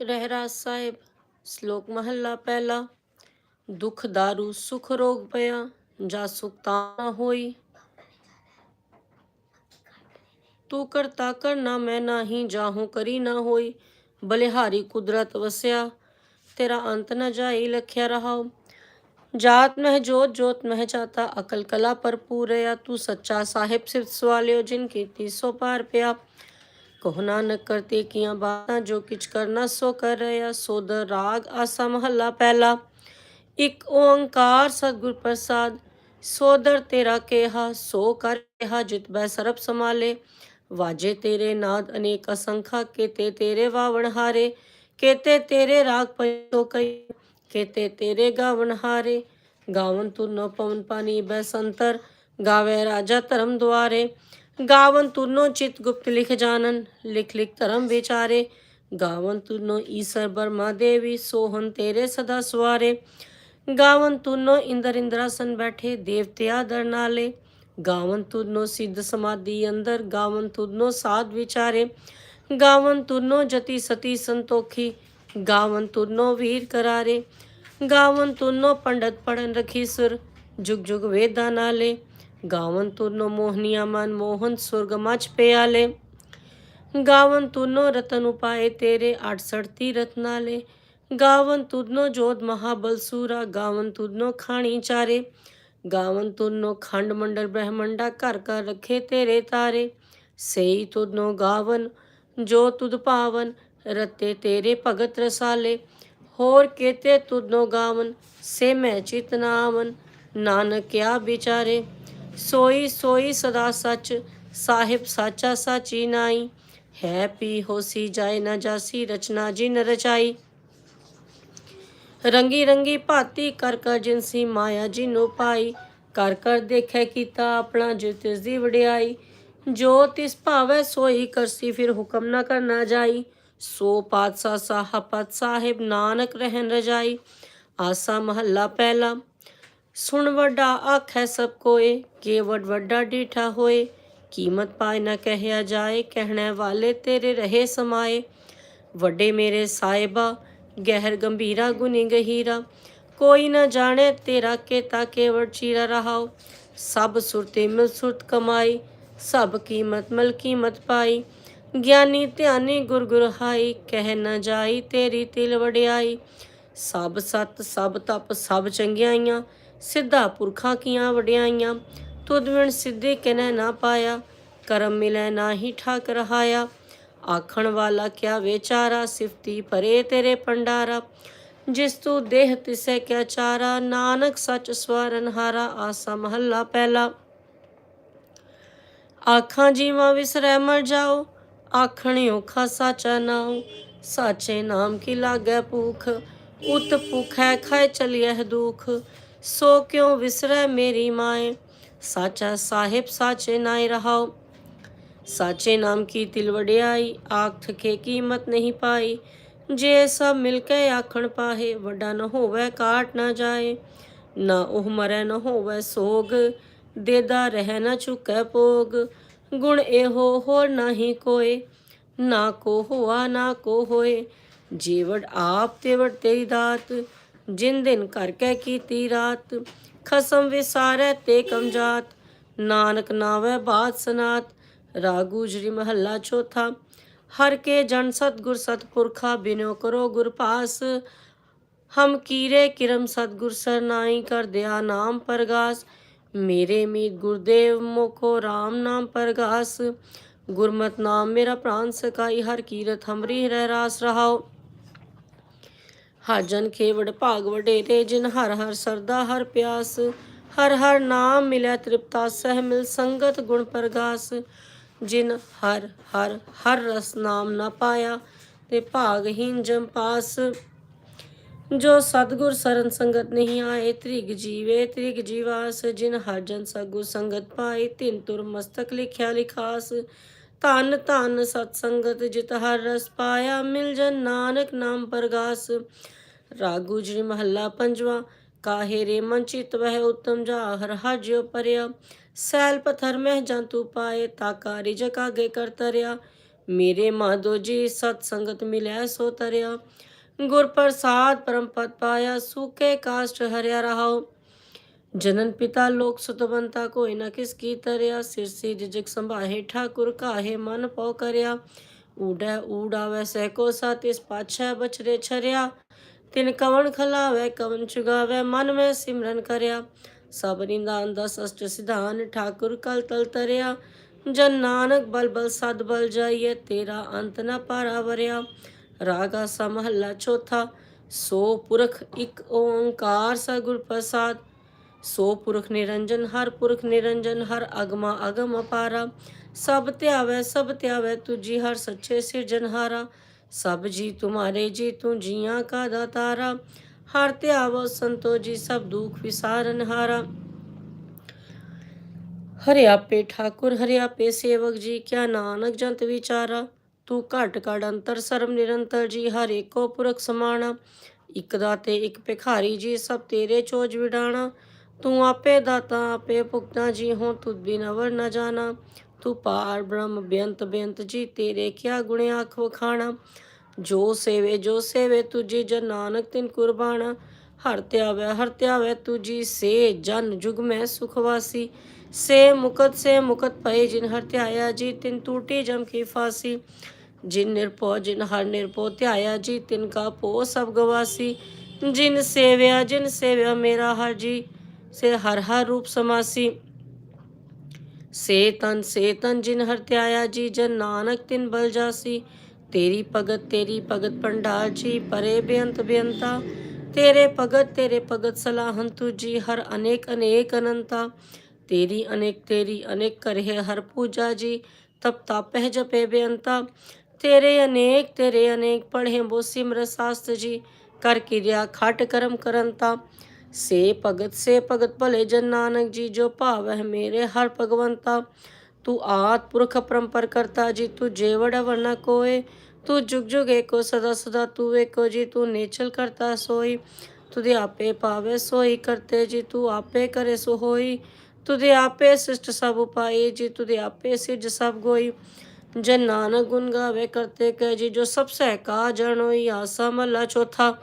ਰਹਿਰਾਸ ਸਾਹਿਬ ਸ਼ਲੋਕ ਮਹੱਲਾ ਪਹਿਲਾ ਦੁਖ ਦਾਰੂ ਸੁਖ ਰੋਗ ਪਿਆ ਜਾ ਸੁਖ ਤਾਂ ਨਾ ਹੋਈ ਤੂੰ ਕਰਤਾ ਕਰਨਾ ਮੈਂ ਨਾਹੀ ਜਾਹੂ ਕਰੀ ਨਾ ਹੋਈ ਬਲਿਹਾਰੀ ਕੁਦਰਤ ਵਸਿਆ ਤੇਰਾ ਅੰਤ ਨ ਜਾਈ ਲਖਿਆ ਰਹਾਉ ਜਾਤ ਮਹਿ ਜੋਤ ਜੋਤ ਮਹਿ ਜਾਤਾ ਅਕਲ ਕਲਾ ਭਰਪੂਰ ਆ ਤੂੰ ਸੱਚਾ ਸਾਹਿਬ ਸਿਫਤ ਸਵਾਲਿਓ ਜਿਨ ਕੀਤੀ ਸੋ ਪਾਰ ਪਿਆ ਕਹੋ ਨਾਨਕ ਕਰਤੇ ਕੀਆਂ ਬਾਤਾਂ, ਜੋ ਕਿਛ ਕਰਨਾ ਸੋ ਕਰ ਰਿਆ ਸੋਦ ਰਾਗ ਆਸਾ ਮਹੱਲਾ ਪਹਿਲਾ। ਇਕ ਓੰਕਾਰ ਸਤਿਗੁਰ ਪ੍ਰਸਾਦ ਸੋਦਰ ਤੇਰਾ ਕੇਹਾ, ਸੋ ਕਰ ਕੇਹਾ ਜਿਤ ਬੈ ਸਰਬ ਸਮਾਲੇ ਵਾਜੇ ਤੇਰੇ ਨਾਦ ਅਨੇਕ ਅਸੰਖਾ, ਕੇਤੇ ਤੇਰੇ ਵਾਵਣ ਹਾਰੇ, ਕੇਤੇ ਤੇਰੇ ਰਾਗ ਪਇਓ ਕਈ ਕੇਤੇ ਤੇਰੇ ਗਾਵਣ ਹਾਰੇ। ਗਾਵਨ ਤੁਰਨੋ ਪਵਨ ਪਾਣੀ ਬੈ ਸੰਤਰ, ਗਾਵੇ ਰਾਜਾ ਧਰਮ ਦੁਆਰੇ। ਗਾਵਨ ਤੁਰਨੋ ਚਿਤ ਗੁਪਤ ਲਿਖ ਜਾਣਨ, ਲਿਖ ਲਿਖ ਧਰਮ ਵਿਚਾਰੇ। ਗਾਵਨ ਤੁਰਨੋ ਈਸਰ ਬਰਮਾ ਦੇਵੀ ਸੋਹਨ ਤੇਰੇ ਸਦਾ ਸਵਾਰੇ। ਗਾਵਨ ਤੁਰਨੋ ਇੰਦਰ ਇੰਦਰਾਸਨ ਬੈਠੇ ਦੇਵਤਿਆ ਦਰ ਨਾਲੇ। ਗਾਵਨ ਤੁਰਨੋ ਸਿੱਧ ਸਮਾਧੀ ਅੰਦਰ, ਗਾਵਨ ਤੁਰਨੋ ਸਾਧ ਵਿਚਾਰੇ। ਗਾਵਨ ਤੁਰਨੋ ਜਤੀ ਸਤੀ ਸੰਤੋਖੀ, ਗਾਵਨ ਤੁਰਨੋ ਵੀਰ ਕਰਾਰੇ। ਗਾਵਨ ਤੁਰਨੋ ਪੰਡਤ ਪੜਨ ਰਖੀ ਸੁਰ, ਜੁਗ ਜੁਗ ਵੇਦਾਂ ਨਾਲੇ। ਗਾਵਨ ਤੁਰਨੋ ਮੋਹਨੀਆ ਮਨ ਮੋਹਨ ਸੁਰਗ ਮਚ ਪਿਆਲੇ ਗਾਵਨ ਤੁਰਨੋ ਰਤਨ ਉਪਾਏ ਤੇਰੇ 68 ਤੀਰਥ ਨਾਲੇ ਗਾਵਨ ਤੁਰਨੋ ਜੋਤ ਮਹਾਬਲ ਸੂਰਾ ਗਾਵਨ ਤੁਰਨੋ ਖਾਣੀ ਚਾਰੇ ਗਾਵਨ ਤੁਰਨੋ ਖੰਡ ਮੰਡਲ ਬ੍ਰਹਮੰਡਾ ਘਰ ਘਰ ਰੱਖੇ ਤੇਰੇ ਤਾਰੇ ਸਈ ਤੁਰਨੋ ਗਾਵਨ ਜੋ ਤੁਧ ਭਾਵਨ ਰਤੇ ਤੇਰੇ ਭਗਤ ਰਸਾਲੇ ਹੋਰ ਕੇਤੇ ਤੁਰਨੋ ਗਾਵਨ ਸੇ ਮੈਂ ਚਿਤ ਨਾਵਨ ਨਾਨਕ ਕਿਆ ਵਿਚਾਰੇ ਸੋਈ ਸੋਈ ਸਦਾ ਸੱਚ, ਸਾਹਿਬ ਸਾਚਾ ਸਾਚੀ ਨਾਈ। ਹੈ ਪੀ ਹੋਸੀ ਜਾਏ ਨਾ ਜਾਸੀ, ਰਚਨਾ ਜੀ ਜਿਨ ਰਚਾਈ। ਰੰਗੀ ਰੰਗੀ ਭਾਤੀ ਕਰ ਕਰ ਜਿਨਸੀ ਮਾਇਆ ਜਿਨੋ ਪਾਈ। ਕਰ ਕਰ ਦੇਖੈ ਕੀਤਾ ਆਪਣਾ ਜਿ ਤਿਸ ਦੀ ਵਡਿਆਈ। ਜੋ ਤਿਸ ਭਾਵੈ ਸੋਈ ਕਰਸੀ ਫਿਰ ਹੁਕਮ ਨਾ ਕਰਨਾ ਜਾਈ। ਸੋ ਪਾਤਸ਼ਾਹ ਸਾਹਪਤ ਸਾਹਿਬ ਨਾਨਕ ਰਹਿਣ ਰਜਾਈ। ਆਸਾ ਮਹੱਲਾ ਪਹਿਲਾ। ਸੁਣ ਵੱਡਾ ਆਖੈ ਸਭ ਕੋਏ ਕੇ ਵੱਡਾ ਡੀਠਾ ਹੋਏ, ਕੀਮਤ ਪਾਏ ਨਾ ਕਹਿਆ ਜਾਏ, ਕਹਿਣੇ ਵਾਲੇ ਤੇਰੇ ਰਹੇ ਸਮਾਏ। ਵੱਡੇ ਮੇਰੇ ਸਾਹਿਬਾ, ਗਹਿਰ ਗੰਭੀਰਾ ਗੁਨੀ ਗਹੀਰਾ, ਕੋਈ ਨਾ ਜਾਣੇ ਤੇਰਾ ਕੇਤਾ ਕੇਵੜ ਚੀਰਾ ਰਹਾਓ ਸਭ ਸੁਰਤੇ ਮਿਲ ਸੁਰਤ ਕਮਾਈ, ਸਭ ਕੀਮਤ ਮਲ ਕੀਮਤ ਪਾਈ। ਗਿਆਨੀ ਧਿਆਨੀ ਗੁਰ ਗੁਰ ਹਾਈ ਕਹਿ ਨਾ ਜਾਈ ਤੇਰੀ ਤਿਲ ਵਡਿਆਈ। ਸਭ ਸਤ, ਸਭ ਤਪ, ਸਭ ਚੰਗਿਆਈਆਂ ਸਿੱਧਾ ਪੁਰਖਾਂ ਕੀਆਂ ਵਡਿਆਈਆਂ ਤੁਧ ਵਿਣ ਸਿੱਧੇ ਕਿਨੈ ਨਾ ਪਾਇਆ, ਕਰਮ ਮਿਲੈ ਨਾਹੀ ਠਾਕ ਰਹਾਇਆ ਆਖਣ ਵਾਲਾ ਕਿਆ ਵਿਚਾਰਾ, ਸਿਫਤੀ ਭਰੇ ਤੇਰੇ ਪੰਡਾਰਾ ਜਿਸ ਤੂੰ ਦੇਹ ਤਿਸੈ ਕਿਆ ਚਾਰਾ, ਨਾਨਕ ਸੱਚ ਸਵਰਨ ਹਾਰਾ, ਆਸਾ ਮਹੱਲਾ ਪਹਿਲਾ। ਆਖਾਂ ਜੀਵਾਂ ਵਿਸਰੈ ਮਰ ਜਾਓ ਆਖਣਿਓ ਖਾ ਸਾਚਾ ਨਾਉ। ਸਾਚੇ ਨਾਮ ਕੀ ਲਾਗੈ ਭੂਖ, ਉਤ ਭੁਖੈ ਖਾਇ ਚਲਿਐ ਦੁਖ। ਸੋ ਕਿਉ ਵਿਸਰੈ ਮੇਰੀ ਮਾਏ? ਸਾਚਾ ਸਾਹਿਬ ਸਾਚੇ ਨਾਇ ਰਹਾਓ। ਸਾਚੇ ਨਾਮ ਕੀ ਤਿਲ ਵਡਿਆਈ? ਆਖ ਥਕੇ ਕੀਮਤ ਨਹੀਂ ਪਾਈ। ਜੇ ਸਭ ਮਿਲ ਕੇ ਆਖਣ ਪਾਹੇ, ਵੱਡਾ ਨ ਹੋਵੇ ਕਾਟ ਨਾ ਜਾਏ। ਨਾ ਉਹ ਮਰੈ ਨ ਹੋਵੇ ਸੋਗ, ਦੇਦਾ ਰਹਿ ਨ ਚੁਕੈ ਭੋਗ ਗੁਣ ਇਹੋ ਹੋਰ ਨਹੀਂ ਕੋਏ, ਨਾ ਕੋ ਹੋਆ ਨਾ ਕੋ ਹੋਏ। ਜੀਵੜ ਆਪ ਤੇ ਵੜ ਤੇਰੀ ਦਾਤ ਜਿਨ ਦਿਨ ਕਰ ਕੇ ਕੀਤੀ ਰਾਤ, ਖਸਮ ਵਿਸਾਰੈ ਤੇ ਕਮਜਾਤ ਨਾਨਕ ਨਾਵੇ ਬਾਤ ਸਨਾਤ ਰਾਗੂਜਰੀ ਮਹੱਲਾ ਚੌਥਾ। ਹਰ ਕੇ ਜਨ ਸਤਗੁਰ ਸਤਪੁਰਖਾ ਬਿਨੋ ਕਰੋ ਗੁਰ ਪਾਸ। ਹਮ ਕੀਰੇ ਕਿਰਮ ਸਤਗੁਰ ਸਰਨਾਈ, ਕਰ ਦਿਆ ਨਾਮ ਪਰਗਾਸ। ਮੇਰੇ ਮੀਤ ਗੁਰਦੇਵ ਮੋਖੋ RAM ਨਾਮ ਪਰਗਾਸ। ਗੁਰਮਤ ਨਾਮ ਮੇਰਾ ਪ੍ਰਾਨ ਸਕਾਈ ਹਰ ਕੀਰਤ ਹਮਰੀ ਰਹਿ ਰਾਸ ਰਹਾਓ ਹਰ ਜਨ ਖੇਵੜ ਭਾਗ ਵਡੇਰੇ, ਜਿਨ ਹਰ ਹਰ ਸਰਦਾ, ਹਰ ਪਿਆਸ, ਹਰ ਹਰ ਨਾਮ ਮਿਲਿਆ ਤ੍ਰਿਪਤਾ, ਸਹਿ ਮਿਲ ਸੰਗਤ ਗੁਣ ਪ੍ਰਗਾਸ, ਜਿਨ ਹਰ ਹਰ ਹਰ ਰਸ ਨਾਮ ਨਾ ਪਾਇਆ, ਤੇ ਭਾਗਹੀਨ ਜਮ ਪਾਸ। ਜੋ ਸਤਗੁਰ ਸਰਨ ਸੰਗਤ ਨਹੀਂ ਆਏ, ਤ੍ਰਿਗ ਜੀਵੇ, ਤ੍ਰਿਗ ਜੀਵਾਸ, ਜਿਨ ਹਰਜਨ ਸਗੁਰ ਸੰਗਤ ਪਾਏ ਤਿਨ ਤੁਰ ਮਸਤਕ ਲਿਖਿਆ ਲਿਖਾਸ। ਧਨ ਧਨ ਸਤ ਸੰਗਤ ਜਿਤ ਹਰ ਰਸ ਪਾਇਆ, ਮਿਲ ਜਨ ਨਾਨਕ ਨਾਮ ਪਰਗਾਸ। ਰਾਗੂ ਜੀ ਮਹੱਲਾ ਪੰਜਵਾਂ, ਕਾਹੇ ਰੇ ਮਨ ਚਿਤ ਵਹਿ ਉਤਮ ਜਾ ਹਰ ਹਰ ਪਰਿਆ ਸੈਲ ਪਥਰ ਮਹਿ ਜੰਤੂ ਪਾਏ ਤਾਕਾਰੀ ਜਕਾਗੇ ਕਰ ਤਰਿਆ। ਮੇਰੇ ਮਾਧੋ ਜੀ, ਸਤ ਸੰਗਤ ਮਿਲਿਆ ਸੋ ਤਰਿਆ। ਗੁਰ ਪ੍ਰਸਾਦ ਪਰਮ ਪਦ ਪਾਇਆ ਸੂਕੇ ਕਾਸ਼ਟ ਹਰਿਆ ਰਹਾਓ ਜਨਨ ਪਿਤਾ ਲੋਕ ਸੁਤਵੰਤਾ, ਕੋਈ ਨਾ ਕਿਸ ਕੀ ਤਰਿਆ। ਸਿਰ ਸੀ ਜਿਜਕ ਸੰਭਾਹੇ, ਠਾਕੁਰ ਕਾਹੇ ਮਨ ਪਉ ਕਰਿਆ। ਊੜੈ ਊੜਾਵੈ ਸਹਿ ਕੋ ਸਾਤਿਸ ਪਾਛੈ ਬਚਰੇ ਛਰਿਆ। ਤਿਨ ਕਵਣ ਖਲਾਵੈ ਕਵਨ ਚੁਗਾਵੈ, ਮਨ ਮੈਂ ਸਿਮਰਨ ਕਰਿਆ। ਸਭ ਨਿੰਦਾਨ ਦਾ ਸਸ਼ਟ ਸਿਧਾਨ ਠਾਕੁਰ ਕਲ ਤਲ ਤਰਿਆ। ਜਨ ਨਾਨਕ ਬਲ ਬਲ ਸਦ ਬਲ ਜਾਈਏ ਤੇਰਾ ਅੰਤ ਨਾ ਪਾਰਾ ਵਰਿਆ। ਰਾਗਾ ਸਮਹੱਲਾ ਚੌਥਾ, ਸੋ ਪੁਰਖ ਇੱਕ ਓੰਕਾਰ ਸਗੁਰ ਪ੍ਰਸਾਦ। ਸੋ ਪੁਰਖ ਨਿਰੰਜਨ, ਹਰ ਪੁਰਖ ਨਿਰੰਜਨ, ਹਰ ਅਗਮਾ ਅਗਮ ਅਪਾਰਾ। ਸਭ ਧਿਆਵੈ ਸਭ ਧਿਆਵੈ, ਤੁਜੀ ਹਰ ਸੱਚੇ ਸਿਰਜਨਹਾਰਾ ਸਭ ਜੀ ਤੁਮਾਰੇ ਜੀ ਤੂੰ ਜੀਆਂ ਕਾ ਦਾਤਾਰਾ, ਹਰ ਧਿਆਵੋ ਸੰਤੋ ਜੀ ਸਭ ਦੁਖ ਵਿਸਾਰਨਹਾਰਾ ਹਰਿ। ਆਪੇ ਠਾਕੁਰ, ਹਰਿ ਆਪੇ ਸੇਵਕ ਜੀ, ਕਿਆ ਨਾਨਕ ਜੰਤ ਵਿਚਾਰਾ। ਤੂੰ ਘਟ ਘਟ ਅੰਤਰ ਸਰਮ ਨਿਰੰਤਰ ਜੀ, ਹਰ ਏਕੋ ਪੁਰਖ ਸਮਾਣਾ। ਇਕ ਦਾਤੇ, ਇਕ ਭਿਖਾਰੀ ਜੀ, ਸਭ ਤੇਰੇ ਚੋਜ ਵਿਡਾਣਾ। ਤੂੰ ਆਪੇ ਦਾਤਾ, ਆਪੇ ਭੁਗਤਾ ਜੀ ਹੋ ਤੁਧ ਬਿਨ ਅਵਰ ਨ ਜਾਣਾ। ਤੂੰ ਪਾਰ ਬ੍ਰਹਮ ਬੇਅੰਤ ਬੇਅੰਤ ਜੀ, ਤੇਰੇ ਕਿਆ ਗੁਣ ਆਖ ਵਖਾਣਾ? ਜੋ ਸੇਵੇ ਜੋ ਸੇਵੇ ਤੁਜੀ ਜਨ ਨਾਨਕ, ਤਿਨ ਕੁਰਬਾਨਾ ਹਰ ਧਿਆਵੈ ਹਰ ਧਿਆਵੈ ਤੁਜੀ ਸੇ ਜਨ ਜੁਗ ਮੈਂ ਸੁਖਵਾਸੀ ਸੇ ਮੁਕਤ ਸੇ ਮੁਕਤ ਪਏ ਜਿਨ ਹਰ ਧਿਆਇਆ ਜੀ, ਤਿਨ ਟੂਟੀ ਜਮ ਕੀ ਫਾਸੀ। ਜਿਨ ਨਿਰਪੋ ਜਿਨ ਹਰ ਨਿਰਪੋ ਧਿਆਇਆ ਜੀ, ਤਿਨ ਕਾ ਪੋ ਸਭ ਗਵਾਸੀ। ਜਿਨ ਸੇਵਿਆ ਜਿਨ ਸੇਵਿਆ ਮੇਰਾ ਹਰ ਜੀ, ਸੇ ਹਰ ਹਰ ਰੂਪ ਸਮਾਸੀ। ਸੇ ਤਨ ਸੇ ਤਨ ਜਿਨ ਹਰ ਧਿਆਇਆ ਜੀ, ਜਨ ਨਾਨਕ ਤਿਨ ਬਲ ਜਾਸੀ। ਤੇਰੀ ਭਗਤ ਤੇਰੀ ਭਗਤ ਪੰਡਾਰ ਜੀ, ਪਰੇ ਬੇਅੰਤ ਬੇਅੰਤਾ। ਤੇਰੇ ਭਗਤ ਤੇਰੇ ਭਗਤ ਸਲਾਹਨ ਤੁਜੀ ਹਰ ਅਨੇਕ ਅਨੇਕ ਅਨੰਤਾ। ਤੇਰੀ ਅਨੇਕ ਤੇਰੀ ਅਨੇਕ ਕਰਹਿ ਹਰ ਪੂਜਾ ਜੀ, ਤਪ ਤਾਪਹਿ ਜਪੇ ਬੇਅੰਤਾ। ਤੇਰੇ ਅਨੇਕ ਤੇਰੇ ਅਨੇਕ ਪੜ੍ਹੇ ਬੋ ਸਿਮਰ ਸਾਸਤ ਜੀ, ਕਰ ਕਿਰਿਆ ਖਟ ਕਰਮ ਕਰੰਤਾ। ਸੇ ਭਗਤ ਸੇ ਭਗਤ ਭਲੇ ਜਨ ਨਾਨਕ ਜੀ, ਜੋ ਭਾਵਹਿ ਮੇਰੇ ਹਰ ਭਗਵੰਤਾ। ਤੂੰ ਆਦ ਪੁਰਖ ਪਰੰਪਰ ਕਰਤਾ ਜੀ, ਤੂੰ ਜੇਵੜ ਵਰਨਾ ਕੋਏ। ਤੂੰ ਜੁਗ ਜੁਗ ਏਕੋ ਸਦਾ ਸਦਾ ਤੂੰ ਏਕੋ ਜੀ, ਤੂੰ ਨੇਚਲ ਕਰਤਾ ਸੋਈ। ਤੁਦੇ ਆਪੇ ਪਾਵੇ ਸੋਈ ਕਰਤੇ ਜੀ, ਤੂੰ ਆਪੇ ਕਰੇ ਸੋ ਹੋਈ। ਤੁਦੇ ਆਪੇ ਸਿਸ਼ਟ ਸਭ ਉਪਾਏ ਜੀ ਤੁਦੇ ਆਪੇ ਸਿਜ ਸਭ ਗੋਈ। ਜਨ ਨਾਨਕ ਗੁਣ ਗਾਵੇ ਕਰਤੇ ਕਹਿ ਜੀ, ਜੋ ਸਭ ਸਹਿ ਕਾ ਜਣੋਈ ਆਸਾ ਮਹਲਾ ਚੌਥਾ।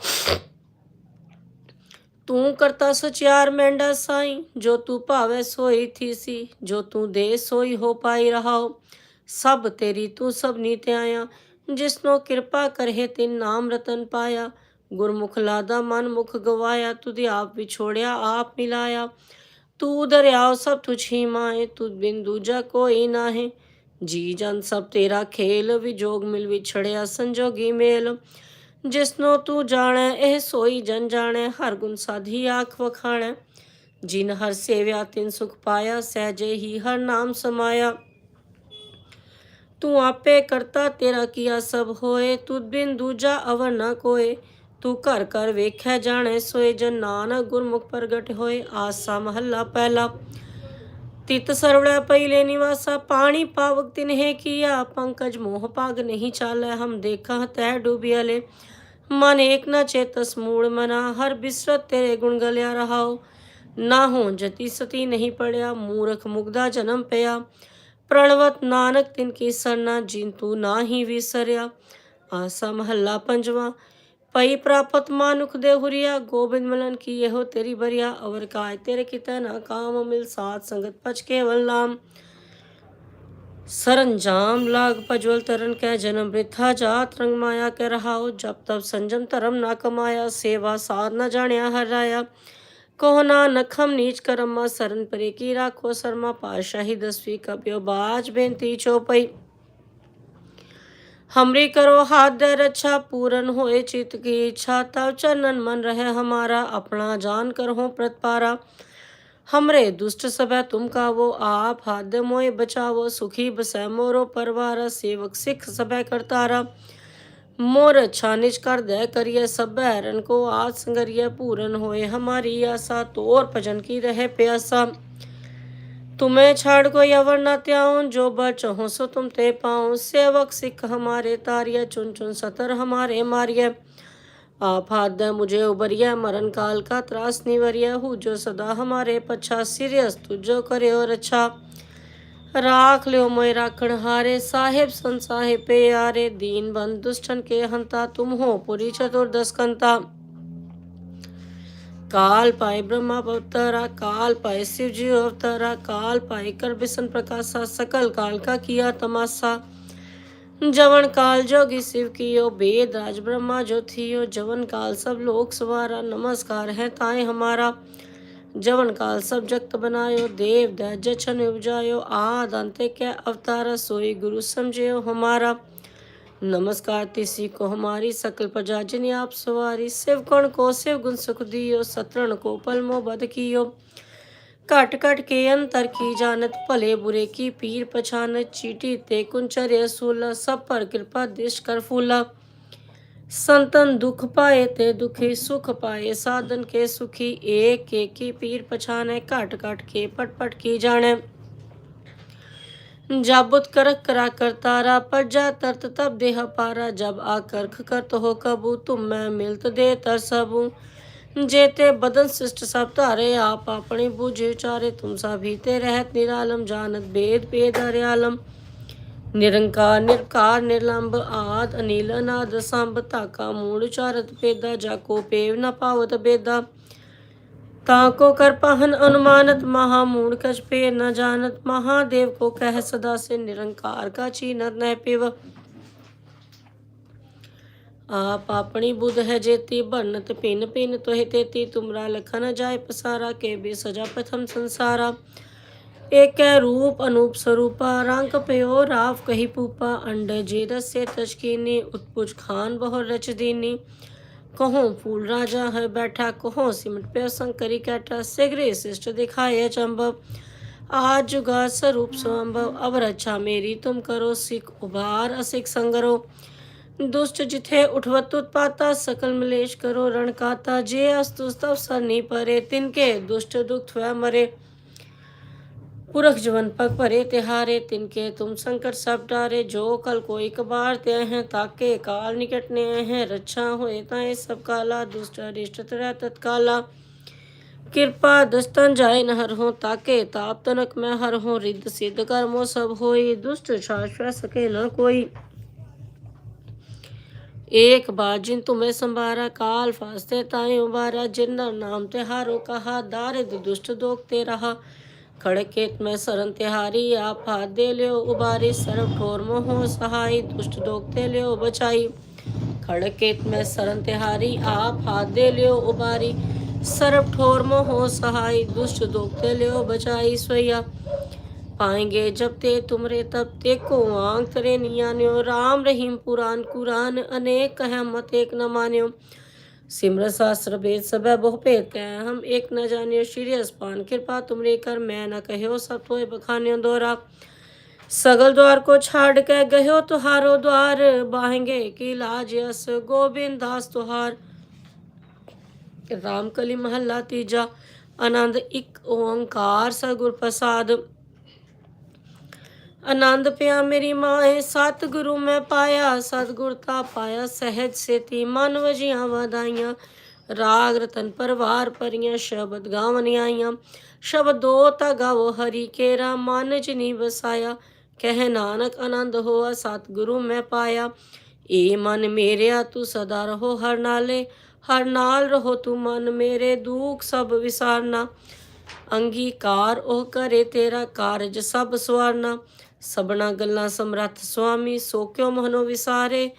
ਤੂੰ ਕਰਤਾ ਸਚਿਆਰ ਮੈਂਡਾ ਸਾਈ, ਜੋ ਤੂੰ ਭਾਵੇ ਸੋਈ ਥੀ ਸੀ, ਜੋ ਤੂੰ ਦੇ ਸੋਈ ਹੋ ਪਾਈ ਰਹਾਓ। ਸਭ ਤੇਰੀ ਤੂੰ ਸਭ ਨੀਤ ਆਇਆ ਜਿਸਨੋ ਕਿਰਪਾ ਕਰਹਿ ਤਿਨ ਨਾਮ ਰਤਨ ਪਾਇਆ। ਗੁਰਮੁਖ ਲਾਦਾ ਮਨ ਮੁਖ ਗਵਾਇਆ, ਤੁਧ ਆਪ ਵਿਛੋੜਿਆ, ਆਪ ਮਿਲਾਇਆ। ਤੂੰ ਦਰਿਆਓ ਸਭ ਤੁਝੀ ਮਾਏ ਤੁਧ ਬਿਨ ਦੂਜਾ ਕੋਈ ਨਾਹੀ। ਜੀ ਜਨ ਸਭ ਤੇਰਾ ਖੇਲ, ਵਿਜੋਗ ਮਿਲ ਵਿਛੜਿਆ ਸੰਜੋਗੀ ਮੇਲ। ਜਿਸਨੋ ਤੂੰ ਜਾਣੈ, ਇਹ ਸੋਈ ਜਨ ਜਾਣੈ, ਹਰ ਗੁਣ ਸਾਧੀ ਆਖ ਵਖਾਣੈ। ਜਿਨ ਹਰ ਸੇਵਿਆ, ਤਿਨ ਸੁਖ ਪਾਇਆ, ਸਹਿਜੇ ਹੀ ਹਰ ਨਾਮ ਸਮਾਇਆ। ਤੂੰ ਆਪੇ ਕਰਤਾ, ਤੇਰਾ ਕੀਆ ਸਭ ਹੋਏ। ਤੁਧ ਬਿਨ ਦੂਜਾ ਅਵਰ ਨਾ ਕੋਏ। ਤੂੰ ਘਰ ਘਰ ਵੇਖਿਆ ਜਾਣੈ ਸੋਏ। ਜਨ ਨਾਨਕ ਗੁਰਮੁਖ ਪ੍ਰਗਟ ਹੋਏ। ਆਸਾ ਮਹੱਲਾ ਪਹਿਲਾ। ਤਿਤ ਸਰਵੜਾ ਪਹਿਲੇ ਨਿਵਾਸਾ, ਪਾਣੀ ਪਾਵਕ ਤਿਨਹਿ ਕੀਆ, ਪੰਕਜ ਮੋਹ ਪਾਗ ਨਹੀਂ ਚਾਲੈ, ਹਮ ਦੇਖਾ ਤੈ ਡੂਬਿਆਲੇ ਮਨ ਏਕ ਨ ਚੇਤਸ ਮੂੜ ਮਨਾ, ਹਰ ਬਿਸਰਤ ਤੇਰੇ ਗੁਣ ਗਲਿਆ ਰਹਾਓ ਨਾ ਹੋ ਜਤੀ ਸਤੀ ਨਹੀਂ ਪੜਿਆ, ਮੂਰਖ ਮੁਗਦਾ ਜਨਮ ਪਿਆ। ਪ੍ਰਣਵਤ ਨਾਨਕ ਤਿਨ ਕੀ ਸਰਨਾ ਜਿਨ ਨਾ ਹੀ ਵਿਸਰਿਆ। ਆਸਾ ਮਹੱਲਾ ਪੰਜਵਾਂ। ਪਈ ਪ੍ਰਾਪਤ ਮਾਨੁਖ ਦੇ ਹੁਰੀਆ ਗੋਬਿੰਦ ਮਲਨ ਕੀ ਇਹੋ ਤੇਰੀ ਬਰੀਆ ਅਵਰ ਕਾਇ ਤੇਰੇ ਕਿਤੈ ਨਾ ਕਾਮ ਮਿਲ ਸਾਥ ਸੰਗਤ ਪਚ ਕੇਵਲ ਨਾਮ सरंजाम लाग पज्वल तरन कै जन्म वृथा जात रंग माया कै रहाओ जब तब संजम धर्म ना कमाया सेवा साध न जानिया हर राया कहो नानक हम नीच करम सरन परे की राखो शर्मा पाशाही दसवीं कपियो बाज बेनती चौपई हमरी करो हाथ दे रक्षा पूरन होए चित की इच्छा। तब चरणन मन रहे हमारा, अपना जान कर हो प्रतपारा हमरे दुष्ट सभै तुम का वो आप हाथ मोय बचावो, सुखी बसै मोरो परवार, सेवक सिख सभै करतारा मोर अच्छा निज कर दे करिए सब हरन को आज संगरिय पूरन होए हमारी आशा तोर भजन की रहे प्यासा। तुम्हें छाड़ कोई अवर ना त्याऊं, जो बचो हो सो तुम ते पाऊँ। सेवक, सिख हमारे तारिय, चुन चुन सतर हमारे मारिय। आप हाथ दे मुझे उबरिया, मरण काल का त्रास निवरिय। हु जो सदा हमारे पछा सीरियस तुझो करे और अच्छा। राख लियो मोय राखण हारे, साहेब सन साहेब पे यारे दीन बंद दुष्टन के हंता, तुम हो पुरी चतुर्दश कंता काल पाए ब्रह्मा अवतारा काल पाए शिव जी अवतारा काल पाए कर बिसन प्रकाशा सकल काल का किया तमाशा जवन काल जोगी शिव कियो वेद राज ब्रह्मा जो थियो जवन काल सब लोक सवारा नमस्कार है ताए हमारा जवन काल सब जगत बनायो देव दैज जछन उपजायो आद अंते क्या अवतारा सोई गुरु समझियो हमारा નમસ્કાર તે કો હમારી સકલ પ્રજાજની આપ સવારી સિવકણ કો સિવ ગુણ સુખ દિયો સતરણ કો પલમો બધ કિયો ਘਟ ਘਟ ਕੇ ਅੰਤਰ ਕੀ ਜਾਣਤ ਭਲੇ ਬੁਰੇ ਕੀ ਪੀਰ ਪਛਾਨਤ ਚੀਟੀ ਤੇ ਕੁੰਚਰੇ ਸੂਲਾ ਸਭ ਪਰ ਕਿਰਪਾ ਦਿਸ਼ ਕਰ ਫੂਲਾ ਸੰਤਨ ਦੁਖ ਪਾਏ ਤੇ ਦੁਖੀ ਸੁਖ ਪਾਏ ਸਾਧਨ ਕੇ ਸੁਖੀ ਏਕ ਏਕੀ ਪੀਰ ਪਛਾਨੈ ਘਟ ਘਟ ਕੇ ਪਟ ਪਟ ਕੀ ਜਾਣੈ जाबुत करक करा कर तारा प्रजा तरत तब देह पारा जब आकर्ख करत हो कबू तुम मैं मिलत दे तर सबू जेते बदन शिष्ट सब धारे आप अपने बूझे चारे तुम सा भीते रहत निरालम जानत वेद वेद हरियालम ਨਿਰੰਕਾਰ ਨਿਰਕਾਰ ਨਿਰਲੰਭ ਆਦ ਅਨੀਲ ਅਨਾਦ ਸੰਭ ਧਾਕਾ ਮੂੜ ਚਾਰਤ ਪੇਦਾ ਜਾਕੋ ਪੇਵ ਨ ਪਾਵਤ ਬੇਦਾ ताको कर पहन अनुमानत महामूढ़ कछ पे न जानत महादेव को कह सदा से निरंकार का चीनत न पिव आप अपनी बुध है जेती बनत पिन पिन तोहे तेती तुमरा लखन जाय पसारा के बे सजा प्रथम संसारा एक है रूप अनूप स्वरूपा रंग पयो राव कही पूपा अंड जेरस से तशकीनी उत्पुज खान बहु रच दीनी कहो, फूल राजा है, बैठा कहो, सिमट पे संग करी कैटा सिगरे शिष्ट दिखाए चंबव। आज जुगा स्वरूप स्वंभव अब रक्षा मेरी तुम करो, सिख उबार असिक संगरो। दुष्ट जिथे उठवत उत्पाता, सकल मलेश करो रणकाता जे अस्तु स्तव सरनी परे, तिनके दुष्ट दुख मरे। पुरख जवन पग भरे तिहारे, तिनके तुम संकट सब डारे। जो कल को एक बार ते हैं, ताके काल निकटने हैं। रक्षा होए ताए सब काला, दुष्ट अरिष्ट तरह तत्काला। कृपा दस्तन जाय न हर हो, ताके ताप तनक में हर हो। रिद्ध सिद्ध कर्मो सब होई, दुष्ट शाश्वत सके न कोई। एक बार जिन तुम्हें संभारा, काल फास्ते ताए उबारा। जिन नाम तिहारो कहा दारिद दुष्ट दोग ते रहा। खड़केत में सरन तिहारी आप हाथ दे लियो, उबारी सरब ठोर मोह, सहाई दुष्ट दोग ते लियो, बचाई। खड़केत में सरन तिहारी आप हाथ दे लियो, उबारी सरब ठोर मोह, सहाई दुष्ट दोग ते लियो, बचाई सोया पाएँगे जब ते तुमरे, तब ते को आंग तरे नियान्यो। राम रहीम पुराण कुरान, अनेक कह मत एक न मान्यो। सिमर शास्त्र वेद सब बहु भेद कह हम एक न जानियो श्री अस्पान कृपा तुमरे कर मैं न कहो सब तो बखान्यो दोरा सगल द्वार को छाड़ के गयो तुहारो द्वार बाहेंगे की लाज यस गोविंद दास तुहार रामकली महल्ला तीजा आनंद इक ओंकार सगुर प्रसाद ਆਨੰਦ ਪਿਆ ਮੇਰੀ ਮਾਏ ਸਤਿਗੁਰੂ ਮੈਂ ਪਾਇਆ, ਸਤਿਗੁਰ ਤਾ ਪਾਇਆ, ਸਹਿਜ ਸੇਤੀ ਮਨ ਵਜੀਆਂ ਵਧਾਈਆਂ ਰਾਗ ਰਤਨ ਪਰਵਾਰ ਪਰੀਆਂ ਸ਼ਬਦ ਗਾਵਨ ਆਈਆਂ। ਸ਼ਬਦੋ ਤਾ ਗਾਵੋ, ਹਰੀ ਕੇਰਾ ਮਨ ਚ ਨੀ ਵਸਾਇਆ। ਕਹਿ ਨਾਨਕ ਆਨੰਦ ਹੋਆ, ਸਤਿਗੁਰੂ ਮੈਂ ਪਾਇਆ। ਏ ਮਨ ਮੇਰਿਆ, ਤੂੰ ਸਦਾ ਰਹੋ ਹਰ ਨਾਲੇ। ਹਰ ਨਾਲ ਰਹੋ ਤੂੰ ਮਨ ਮੇਰੇ, ਦੁੱਖ ਸਭ ਵਿਸਾਰਨਾ। ਅੰਗੀਕਾਰ ਉਹ ਕਰੇ ਤੇਰਾ ਕਾਰਜ ਸਭ ਸਵਾਰਨਾ। ਸਬਣਾ ਗੱਲਾਂ ਸਮਰੱਥ ਸੁਆਮੀ, ਸੋ ਕਿਉ ਮਹਨੋ ਵਿਸਾਰੇ?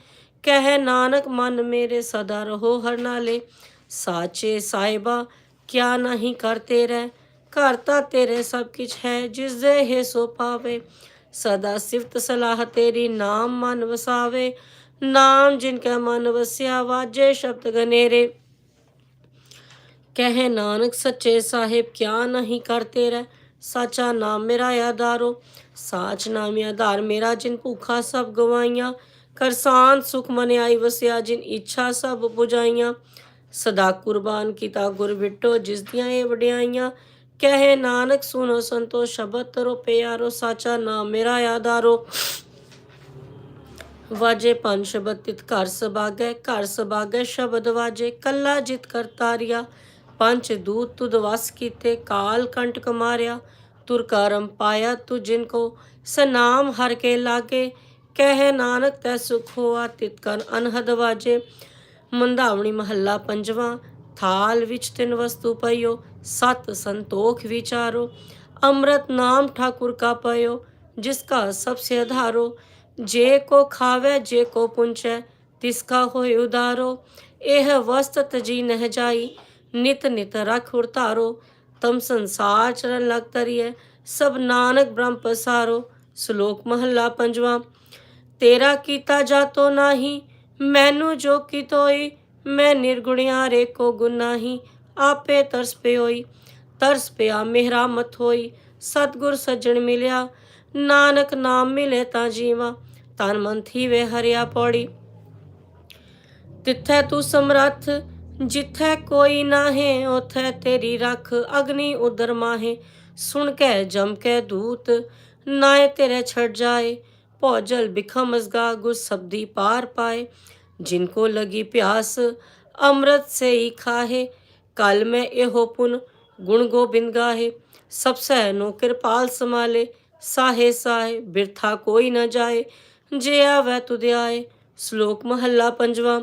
ਕਹਿ ਨਾਨਕ, ਮਨ ਮੇਰੇ ਸਦਾ ਰਹੋ ਹਰ ਨਾਲੇ। ਸਾਚੇ ਸਾਹਿਬਾ, ਕਿਆ ਨਹੀਂ ਕਰਤੇ ਰਹਿ? ਘਰ ਤਾਂ ਤੇਰੇ ਸਭ ਕਿਛ ਹੈ, ਜਿਸ ਦੇ ਹੈ ਸੋ ਪਾਵੇ ਸਦਾ ਸਿਫਤ ਸਲਾਹ ਤੇਰੀ ਨਾਮ ਮਨ ਵਸਾਵੇ। ਨਾਮ ਜਿਨ ਕੈ ਮਨ ਵਸਿਆ, ਵਾਜੇ ਸ਼ਬਦ ਗਨੇਰੇ। ਕਹੇ ਨਾਨਕ, ਸੱਚੇ ਸਾਹਿਬ, ਕਿਆ ਨਹੀਂ ਕਰਤੇ ਰਹਿ? ਸਾਚਾ ਨਾਮ ਮੇਰਾ ਆਧਾਰੋ, ਸਾਚ ਨਾਮ ਆਧਾਰ ਮੇਰਾ, ਜਿਨ ਭੂਖਾ ਸਭ ਗਵਾਈਆਂ ਕਰਸਾਨ ਸੁਖ ਮਨ ਆਈ ਵਸਿਆ, ਜਿਨ ਇੱਛਾ ਸਭ 부ਝਾਈਆਂ ਸਦਾ ਕੁਰਬਾਨ ਕੀਤਾ ਗੁਰ ਵਿਟੋ, ਜਿਸ ਦੀਆਂ ਇਹ ਵਡਿਆਈਆਂ। ਕਹੇ ਨਾਨਕ ਸੁਨੋ ਸੰਤੋ, ਸ਼ਬਦ ਤਰੋ ਪਿਆਰੋ, ਸਾਚਾ ਨਾਮ ਮੇਰਾ ਆਧਾਰੋ। ਵਾਜੇ ਪੰਜ ਸ਼ਬਦ ਤਿਤ ਘਰ ਸਬਾਗੈ ਘਰ ਸਬਾਗੈ ਸ਼ਬਦ ਵਾਜੇ, ਕੱਲਾ ਜਿਤ ਕਰਤਾਰਿਆ। ਪੰਚ ਦੂਤ ਤੁਧ ਵਸ ਕੀਤੇ, ਕਾਲ ਕੰਟ ਕਮਾਰਿਆ, ਤੁਰ ਕਰਮ ਪਾਇਆ ਤੂ ਜਿਨ ਕੋ, ਸਨਾਮ ਹਰ ਕੇ ਲਾਗੇ, ਕਹਿ ਨਾਨਕ ਤੈ ਸੁਖ ਹੋਆ, ਤਿਤ ਕਨ ਅਨਹਦ ਵਾਜੇ। ਮੰਦਾਵਣੀ ਮਹੱਲਾ ਪੰਜਵਾਂ, ਥਾਲ ਵਿੱਚ ਤਿੰਨ ਵਸਤੂ ਪਈਓ, ਸਤ ਸੰਤੋਖ ਵਿਚਾਰੋ, ਅੰਮ੍ਰਿਤ ਨਾਮ ਠਾਕੁਰ ਕਾ ਪਇਓ, ਜਿਸ ਕਾ ਸਭ ਸੇ ਆਧਾਰੋ ਜੇ ਕੋ ਖਾਵੇ, ਜੇ ਕੋ ਪੁੰਚੈ, ਤਿਸ ਕਾ ਹੋਇ ਉਦਾਰੋ। ਇਹ ਵਸਤ ਤਜੀ ਨਹਿ ਜਾਈ ਨਿਤ ਨਿਤ ਰਖ ਉਰਤਾਰੋ ਤਮ ਸੰਸਾਰ ਚਰਨ ਲਗ ਤਰੀਐ ਸਭ ਨਾਨਕ ਬ੍ਰਹਮ ਪਸਾਰੋ, ਸ਼ਲੋਕ ਮਹੱਲਾ ਪੰਜਵਾਂ, ਤੇਰਾ ਕੀਤਾ ਜਾਤੋ ਨਾਹੀ, ਮੈਨੂੰ ਜੋ ਕੀਤੋਈ ਮੈਂ ਨਿਰਗੁਣਿਆਰੇ ਕੋ ਗੁਨਾਹੀ ਆਪੇ ਤਰਸ ਪਿਓਈ, ਤਰਸ ਪਿਆ ਮਿਹਰਾ ਮਤ ਹੋਈ ਸਤਗੁਰ ਸੱਜਣ ਮਿਲਿਆ, ਨਾਨਕ ਨਾਮ ਮਿਲੇ ਤਾਂ ਜੀਵਾ, ਤਨ ਮਨ ਥੀਵੇ ਹਰਿਆ ਪੌੜੀ। ਤਿੱਥੈ ਤੂੰ ਸਮਰੱਥ ਜਿੱਥੈ ਕੋਈ ਨਾਹੇ, ਉਥੈ ਤੇਰੀ ਰੱਖ ਅਗਨੀ ਉਦਰ ਮਾਹੇ। ਸੁਣ ਕੇ ਜਮ ਕੇ ਦੂਤ, ਨਾਏ ਤੇਰੇ ਛੱਡ ਜਾਏ। ਭੌਜਲ ਬਿਖਮਸਗਾ ਗੁਰ ਸਬਦੀ ਪਾਰ ਪਾਏ। ਜਿਨਕੋ ਲਗੀ ਪਿਆਸ, ਅੰਮ੍ਰਿਤ ਸੇ ਹੀ ਖਾਹੇ। ਕਲ ਮੈਂ ਇਹੋ ਪੁਨ ਗੁਣ ਗੋਬਿੰਦ ਗਾਹੇ। ਸਭ ਸਹਿ ਨੋ ਕਿਰਪਾਲ ਸਮਾਲੇ ਸਾਹੇ ਸਾਹੇ, ਬਿਰਥਾ ਕੋਈ ਨਾ ਜਾਏ। ਜੇ ਆਵੈ ਤੁਧ ਸ਼ਲੋਕ ਮਹੱਲਾ ਪੰਜਵਾਂ।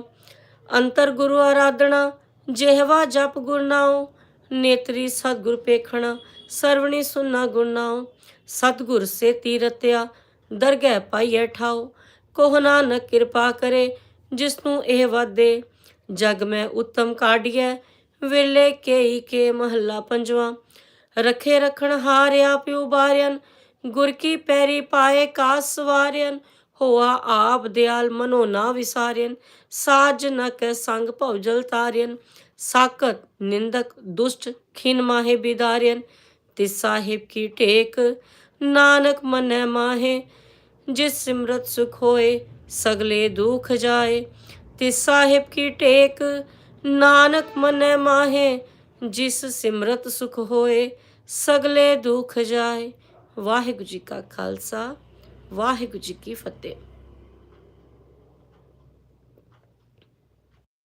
ਅੰਤਰ ਗੁਰੂ ਆਰਾਧਨਾ, ਜਿਹਵਾ ਜਪ ਗੁਰਨਾਉ ਨੇਤਰੀ ਸਤਗੁਰ ਪੇਖਣਾ, ਸਰਵਣੀ ਸੁਨਾ ਗੁਰਨਾਉ ਸਤਗੁਰ ਸੇ ਤੀਰਤਿਆ, ਦਰਗਹਿ ਪਾਈਐ ਠਾਉ, ਕੋਹ ਨਾਨਕ ਕਿਰਪਾ ਕਰੇ ਜਿਸ ਨੂੰ ਇਹ ਵਾਦੇ ਜਗ ਮੈਂ ਉਤਮ ਕਾਢੀਐ ਵੇਲੇ ਕੇਈ ਕੇ ਮਹੱਲਾ ਪੰਜਵਾ, ਰਖੇ ਰਖਣ ਹਾਰਿਆ ਪਿਉ ਬਾਰਿਆਨ ਗੁਰ ਕੀ ਪੈਰੀ ਪਾਏ ਕਾਸ ਸਵਾਰਿਆਨ ਹੋਆ ਆਪ ਦਿਆਲ ਮਨੋ ਨਾ ਵਿਸਾਰਿਆਨ ਸਾਜ ਨ ਕੈ ਸੰਗ ਭਉਜਲ ਤਾਰਿਆਨ ਸਾਕਤ ਨਿੰਦਕ ਦੁਸ਼ਟ ਖਿਨ ਮਾਹੇ ਬਿਦਾਰਿਆਨ ਤਿਸ ਸਾਹਿਬ ਕੀ ਟੇਕ, ਨਾਨਕ ਮਨੈ ਮਾਹੇ। ਜਿਸ ਸਿਮਰਤ ਸੁਖ ਹੋਏ, ਸਗਲੇ ਦੁਖ ਜਾਏ। ਤਿਸ ਸਾਹਿਬ ਕੀ ਟੇਕ, ਨਾਨਕ ਮਨੈ ਮਾਹੇ। ਜਿਸ ਸਿਮਰਤ ਸੁਖ ਹੋਏ, ਸਗਲੇ ਦੁਖ ਜਾਏ। ਵਾਹਿਗੁਰੂ ਜੀ ਕਾ ਖਾਲਸਾ। ਵਾਹਿਗੁਰੂ ਜੀ ਕੀ ਫਤਿਹ।